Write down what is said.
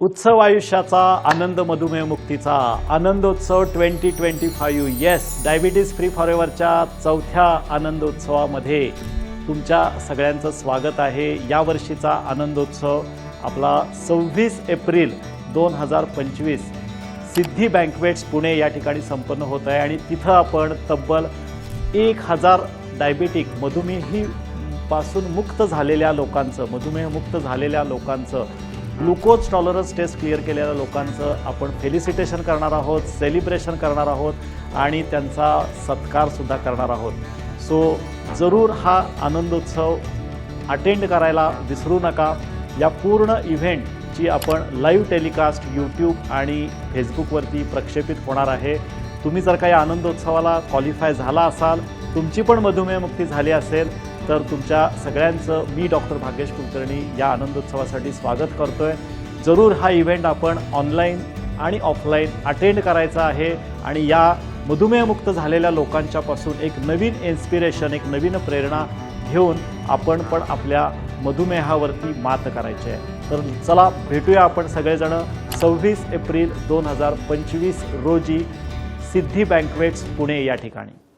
उत्सव आयुष्याचा आनंद मधुमेह मुक्तीचा आनंदोत्सव twenty twenty five yes diabetes free फॉरेवरच्या चौथ्या आनंदोत्सवामध्ये तुमच्या सगळ्यांचं स्वागत आहे. यावर्षीचा आनंदोत्सव आपला सव्वीस एप्रिल दोन हजार पंचवीस सिद्धी बँकवेट्स पुणे या ठिकाणी संपन्न होत आहे आणि तिथं आपण तब्बल एक हजार डायबेटिक मधुमेही पासून मुक्त झालेल्या लोकांचं मधुमेहमुक्त झालेल्या लोकांचं ग्लुकोज टॉलरन्स टेस्ट क्लिअर केलेल्या लोकांचं आपण फेलिसिटेशन करणार आहोत सेलिब्रेशन करणार आहोत आणि त्यांचा सत्कारसुद्धा करणार आहोत. सो जरूर हा आनंदोत्सव अटेंड करायला विसरू नका. या पूर्ण इव्हेंटची आपण लाईव्ह टेलिकास्ट यूट्यूब आणि फेसबुकवरती प्रक्षेपित होणार आहे. तुम्ही जर का या आनंदोत्सवाला क्वालिफाय झाला असाल तुमची पण मधुमेहमुक्ती झाली असेल तर तुमच्या सगळ्यांचं मी डॉक्टर भाग्येश कुलकर्णी या आनंदोत्सवासाठी स्वागत करतो आहे जरूर हा इव्हेंट आपण ऑनलाईन आणि ऑफलाईन अटेंड करायचा आहे आणि या मधुमेहमुक्त झालेल्या लोकांच्यापासून एक नवीन इन्स्पिरेशन एक नवीन प्रेरणा घेऊन आपण पण आपल्या मधुमेहावरती मात करायची आहे. तर चला भेटूया आपण सगळेजण सव्वीस एप्रिल दोन हजार पंचवीस रोजी सिद्धी बँकवेट्स पुणे या ठिकाणी.